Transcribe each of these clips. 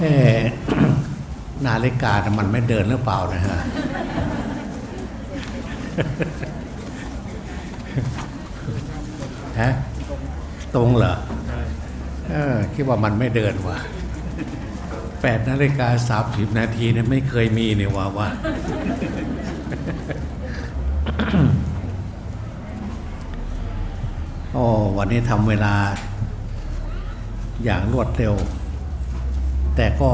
เอนาฬิกานะมันไม่เดินหรือเปล่านะฮะ ฮะ ตรงเหรอ เออ คิดว่ามันไม่เดินว่ะแปดนาฬิกาสามสิบนาทีเนี่ยไม่เคยมีเนี่ยว่าว่า โอ้วันนี้ทำเวลาอย่างรวดเร็ว แต่ก็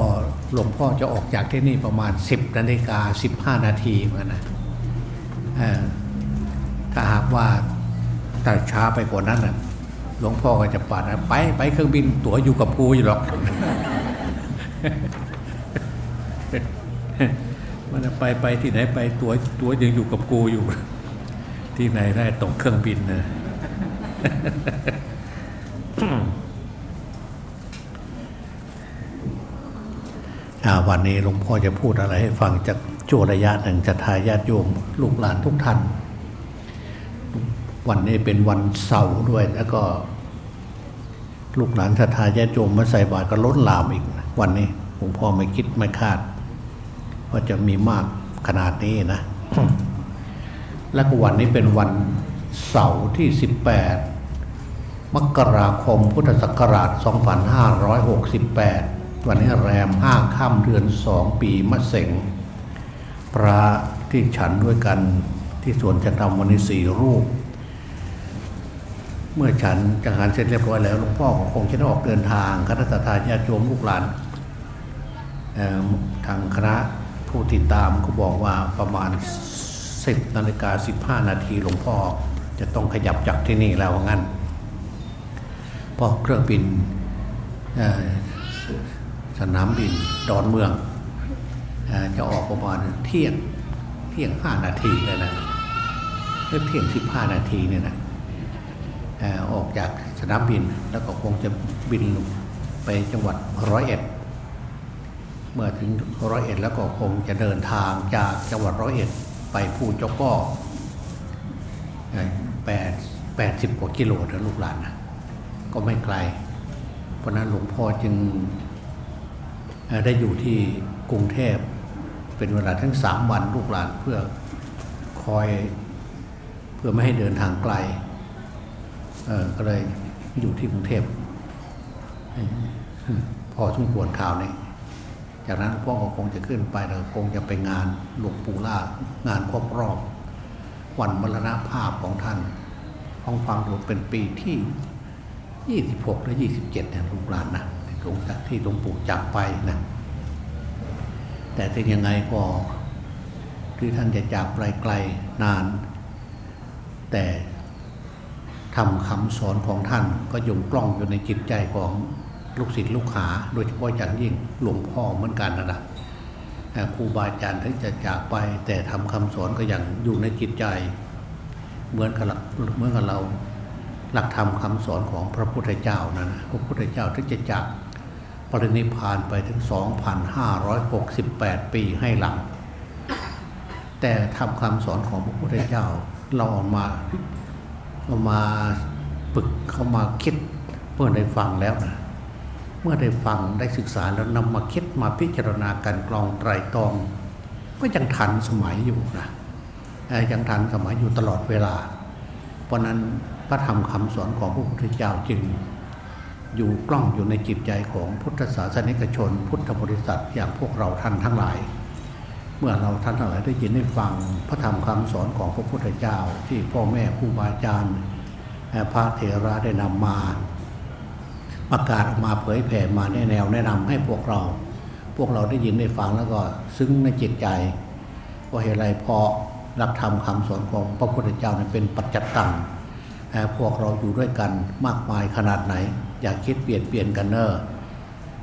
หลวงพ่อจะออกจากที่นี่ประมาณ 10นาฬิกา15 นาทีเหมือนกันนะถ้าหากว่าถ้าช้าไปกว่านั้นนะหลวงพ่อก็จะปัดนะไปไปเครื่องบินตั๋วอยู่กับกูอยู่หรอก มันไปไปที่ไหนไปตัวตัวยังอยู่กับกูอยู่ ที่ไหนได้ตกเครื่องบินนะ อ่า วันนี้หลวงพ่อจะพูดอะไรให้ฟังจากช่วงระยะหนึ่งจะทายญาติโยมลูกหลานทุกท่าน วันนี้เป็นวันเสาร์ด้วยแล้วก็ ลูกหลานศรัทธาญาติโยมมาใส่บาตรก็ล้นหลามอีกวันนี้หลวงพ่อไม่คิดไม่คาด ว่าจะมีมากขนาดนี้นะ แล้วก็วันนี้เป็นวันเสาร์ที่ 18 มกราคมพุทธศักราช 2568 วันนี้แรม5ค่ำเดือน2ปีมะเสงพระที่ฉันด้วยกันที่สวนจันทำวันนี้สี่รูป เมื่อฉันจังหารเสร็จเรียบร้อยแล้วหลวงพ่อคงจะได้ออกเดินทางคณะทาญาติโยมลูกหลานทางคณะผู้ติดตามก็บอกว่าประมาณ 10นาฬิกา15 นาทีหลวงพ่อจะต้องขยับจากที่นี่แล้วงั้นเพราะเครื่องบิน สนามบินดอนเมือง จะออกประมาณเที่ยงเที่ยง5นาทีเลยนะหรือเที่ยง15นาทีเนี่ยนะออกจากสนามบินแล้วก็คงจะบินไปจังหวัดร้อยเอ็ด เมื่อถึงร้อยเอ็ดแล้วก็คงจะเดินทางจากจังหวัดร้อยเอ็ดไปภูจก้อแปดแปดสิบกว่ากิโลนะลูกหลานนะก็ไม่ไกล เพราะนั้นหลวงพ่อจึง ได้อยู่ที่กรุงเทพเป็นเวลาทั้งสามวันลูกหลานเพื่อคอยเพื่อไม่ให้เดินทางไกลก็เลยอยู่ที่กรุงเทพเอ่อพอสมควรข่าวนี้จากนั้นพ่อก็คงจะขึ้นไปแล้วคงจะไปงานหลวงปู่ล่างานครบรอบวันมรณภาพของท่านห้องฟังดูเป็นปีที่ 26 และ 27เนี่ยลูกหลานนะ หลวงจากที่หลวงปู่จากไปนะแต่ถึงยังไงก็ที่ท่านจะจากไปไกลนาน แต่ทำคำสอนของท่านก็ยงกล้องอยู่ในจิตใจของลูกศิษย์ลูกหา โดยเฉพาะอย่างยิ่งหลวงพ่อเหมือนกันนะนะครูบาอาจารย์ถึงจะจากไป แต่ทำคำสอนก็ยังอยู่ในจิตใจ เหมือนกับเราหมือนกับเราหลักธรรมคำสอนของพระพุทธเจ้านะนะพระพุทธเจ้าถึงจะจาก รินิพานไปถึง 2,568 ปีให้หลัง แต่ทำคำสอนของพระพุทธเจ้าเราเออกมาเอามาปึกเข้ามาคิดเมื่อได้ฟังแล้วนะเมื่อได้ฟังได้ศึกษาแล้วนำมาคิดมาพิจารณาการกรองไตรตรอง ก็ยังทันสมัยอยู่นะยังทันสมัยอยู่ตลอดเวลา เพราะนั้นพระธรรมคำสอนของพระพุทธเจ้าจึง อยู่กล้องอยู่ในจิตใจของพุทธศาสนิกชน พุทธบริษัทอย่างพวกเราท่านทั้งหลาย เมื่อเราท่านทั้งหลายได้ยินได้ฟังพระธรรมคำสอนของพระพุทธเจ้า ที่พ่อแม่ครูบาอาจารย์พระเถระได้นำมา ประกาศออกมาเผยแผ่มาแนแนวแนะนำให้พวกเรา พวกเราได้ยินได้ฟังแล้วก็ซึ้งในจิตใจว่าเหตุไรเพราะหลักธรรมคำสอนของพระพุทธเจ้านั้นเป็นปัจจัตตังพวกเราอยู่ด้วยกันมากมายขนาดไหน อย่าคิดเปลี่ยนเปลี่ยนกันเนอ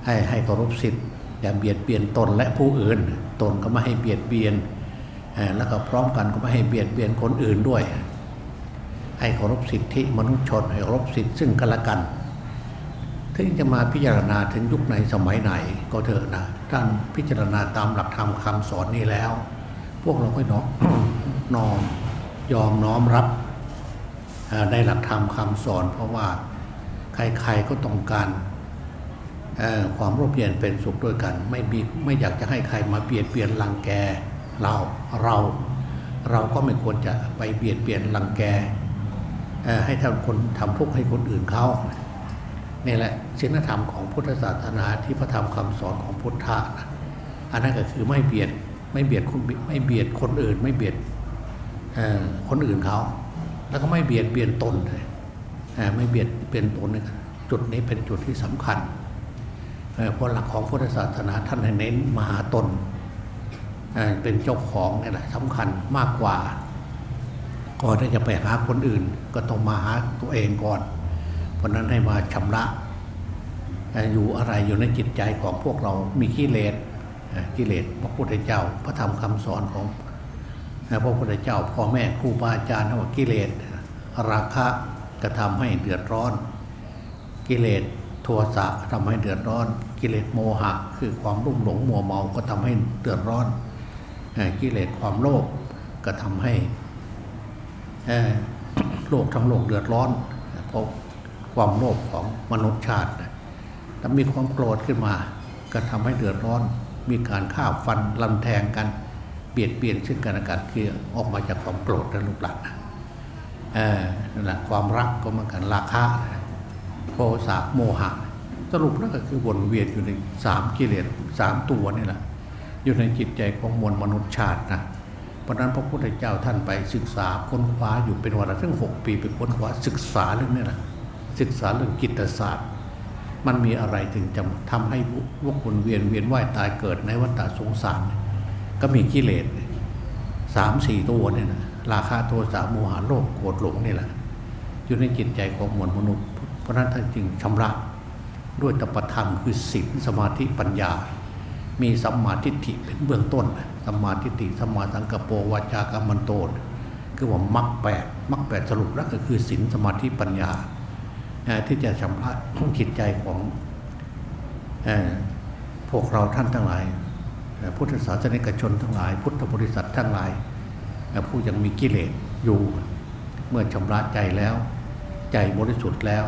ให้ให้เคารพสิทธิ์อย่าเบียดเบียนตนและผู้อื่น ตนก็ไม่ให้เบียดเบียนแล้วก็พร้อมกันก็ไม่ให้เบียดเบียนคนอื่นด้วย ให้เคารพสิทธิมนุษยชนให้เคารพสิทธิซึ่งกันและกัน ถึงจะมาพิจารณาถึงยุคไหนสมัยไหนก็เถอะนะท่านพิจารณาตามหลักธรรมคำสอนนี้แล้ว พวกเราก็น้อมน้อมยอมน้อมรับในหลักธรรมคำสอนเพราะว่า ใครๆก็ต้องการความร่มเย็นเป็นสุขด้วยกัน ไม่มีไม่อยากจะให้ใครมาเบียดเบียนรังแกเราเราเราก็ไม่ควรจะไปเบียดเบียนรังแก่ให้ทำคนทำทุกข์ให้คนอื่นเขานี่แหละศีลธรรมของพุทธศาสนาที่พระธรรมคำสอนของพุทธะนะอันนั้นก็คือไม่เบียดไม่เบียดคนไม่เบียดคนอื่นไม่เบียดคนอื่นเขาแล้วก็ไม่เบียดเบียนตนเลย ไม่เบียดเบียนตนจุดนี้เป็นจุดที่สำคัญเพราะหลักของพุทธศาสนาท่านให้เน้นมหาตนเป็นเจ้าของนี่แหละสำคัญมากกว่าก่อนที่จะไปหาคนอื่น ก็ต้องมาหาตัวเองก่อน เพราะนั้นให้มาชำระอยู่อะไรอยู่ในจิตใจของพวกเรามีกิเลสกิเลสพระพุทธเจ้า พระธรรมคำสอนของพระพุทธเจ้าพ่อแม่ครูบาอาจารย์ว่ากิเลสราคะ กระทำให้เดือดร้อน กิเลสโทสะทำให้เดือดร้อน กิเลสโมหะ คือความรุ่มหลงมัวเมาก็ทำให้เดือดร้อนกิเลสความโลภก็ทำให้โลกทั้งโลกเดือดร้อนเพราะความโลภของมนุษยชาติถ้ามีความโกรธขึ้นมา ก็ทำให้เดือดร้อน มีการฆ่าฟันลำแทงกันเบียดเบียนซึ่งกันและกันคือออกมาจากความโกรธนะลูกหลานนะ นั่นแหละความรักก็เหมือนกันราคะโทสะโมหะ สรุปแล้วก็คือวนเวียนอยู่ในสามกิเลสสามตัวนี่แหละอยู่ในจิตใจของมวลมนุษยชาตินะเพราะนั้นพระพุทธเจ้าท่านไปศึกษาค้นคว้าอยู่เป็นเวลาทั้งหกปีไปค้นคว้าศึกษาเรื่องนี้แหละศึกษาเรื่องจิตศาสตร์ มันมีอะไรถึงจะทำให้วกวนเวียนเวียนว่ายตายเกิดในวัฏสงสาร ก็มีกิเลสสามสี่ตัวเนี่ยนะ ราคะโทสะโมหะโลภโกรธหลงนี่แหละอยู่ในจิตใจของมวลมนุษย์ เพราะนั้นท่านจึงชำระด้วยตปธรรมคือศีลสมาธิปัญญา มีสัมมาทิฏฐิเป็นเบื้องต้นสัมมาทิฏฐิสัมมาสังกปรวาจากรรมันโตนคือว่ามรรคแปดมรรคแปดสรุปแล้วก็คือศีลสมาธิปัญญา ที่จะชำระจิตใจของพวกเราท่านทั้งหลาย พุทธศาสนิกชนทั้งหลาย พุทธบริษัททั้งหลาย ผู้ยังมีกิเลสอยู่ เมื่อชำระใจแล้ว ใจบริสุทธิ์แล้ว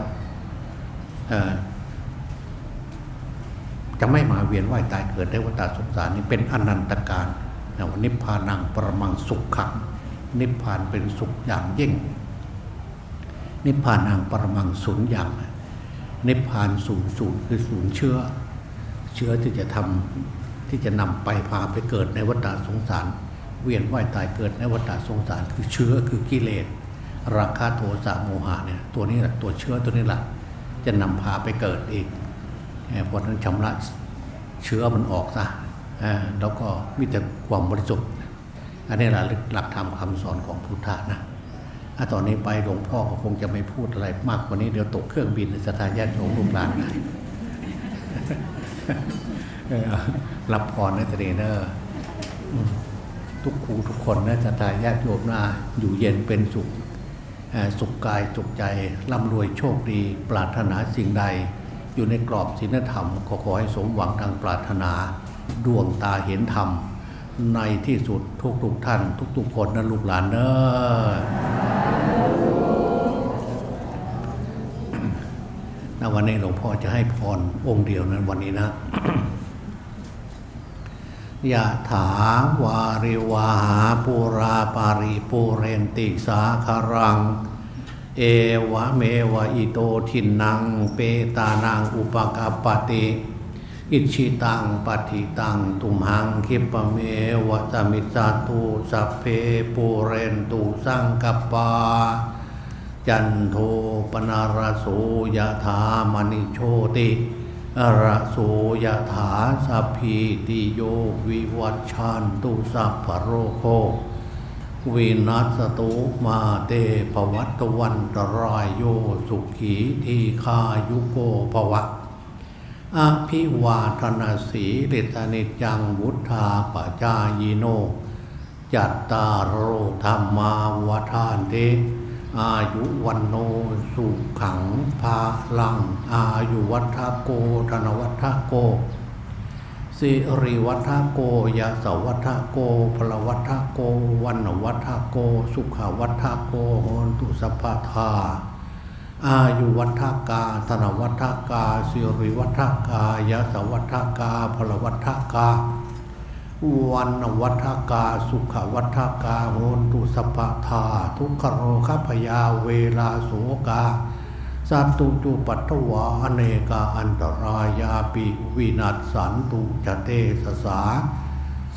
จะไม่มาเวียนว่ายตายเกิดในวัฏสงสารนี้เป็นอนันตการนะว่านิพพานังปรมังสุขขังนิพพานเป็นสุขอย่างยิ่ง นิพพานังปรมังศูนย์อย่าง นิพพานศูนย์ศูนย์คือศูนย์เชื้อเชื้อที่จะทำที่จะนำไปพาไปเกิดในวัฏสงสาร เวียนว่ายตายเกิดในวัฏสงสารคือเชื้อคือกิเลสราคะโทสะโมหะเนี่ยตัวนี้แหละตัวเชื้อตัวนี้แหละจะนำพาไปเกิดอีกเอ่อเพราะนั้นชำระเชื้อมันออกซะแล้วก็มีแต่ความบริสุทธิ์อันนี้แหละหลักธรรมคำสอนของพุทธะนะอะตอนนี้ไปหลวงพ่อคงจะไม่พูดอะไรมากกว่านี้เดี๋ยวตกเครื่องบินสถานญาติโยมลูกหลานนะเออรับพรในทะเลเนอร์ ทุกครูทุกคนนะจะตายญาติโยมนะอยู่เย็นเป็นสุขสุขกายสุขใจร่ำรวยโชคดี ปรารถนาสิ่งใด อยู่ในกรอบศีลธรรมก็ขอให้สมหวังดังปรารถนา ดวงตาเห็นธรรม ในที่สุดทุกทุกท่าน ทุกๆคนนะลูกหลานเนอะนะวันนี้หลวงพ่อจะให้พรองค์เดียวนั้นวันนี้นะ ยะถาวาริวาหาปูราปาริปูเรนติสาคารัง เอวะเมวะอิโตทินัง เปตานังอุปกาปติอิชิตังปฏิตังตุมหังคิปะเมวะสมิจจตุสัพเพปูเรนตุสังกปา จันโทปนารโสยะถามณิโชติ อระโสยถาสัพพีติโยวิวัชชันตุสัพพโรโควินัสตุมาเตภวัตวันตรายโยสุขีทีคายุโกภวะอภิวาทนาสีลิตานิจังวุธาปจายโน จัตตารโอธรรมาวทานเต อายุวันโนสุขังภาลัง อายุวัฒโกธนวัฒโก สิริวัฒโกยะสวัฒโกพลวัฒโก วันวัฒโก สุขวัฒโกโหนตุสปปทาอายุวัฒกาธนวัฒกา สิริวัฒกายะสวัฒกาพลวัฒกา วันวัฒกาสุขวัฒกาโหนตุสปปทาทุกขโรคพยาเวลาโสกาสันตุจุปัตถวาอเนกาอันตรายาปิวินัสสันตุจเตสสา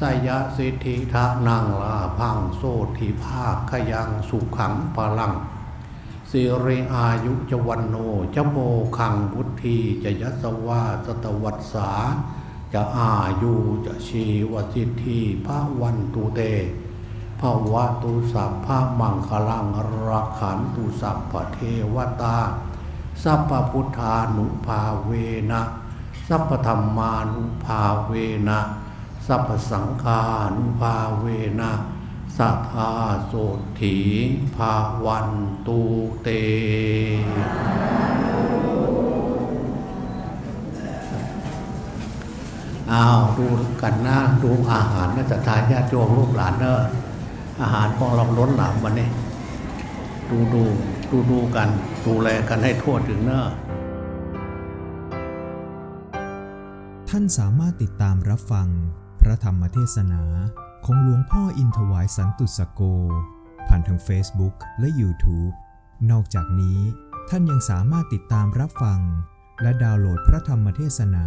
สยสิทธิทะนางลาพังโสธิภาคขยังสุขังพลังสิริอายุจวันโนจโมขังบุตทีจยสวาสตวัสสา จะอายุจะชีวสิทธิพระวันตุเตภาวะตุสัพพะมังคลังรักขันตุสัพพะเทวตา สัพพพุทธานุภาเวนะสัพพธรรมานุภาเวนะสัพพสังฆานุภาเวนะสัทธาโสถีภาวันตุเต อ้าวดูกันนะดูอาหารนะจะทานญาติโยมลูกหลานเนอะอาหารของเราล้นหลามวันนี้ ดูดูดูดูกัน ดูแลกันให้ทั่วถึงเนอะท่านสามารถติดตามรับฟัง พระธรรมเทศนาของหลวงพ่ออินทวายสันตุสโก ผ่านทาง Facebook และ YouTube นอกจากนี้ท่านยังสามารถติดตามรับฟัง และดาวน์โหลดพระธรรมเทศนา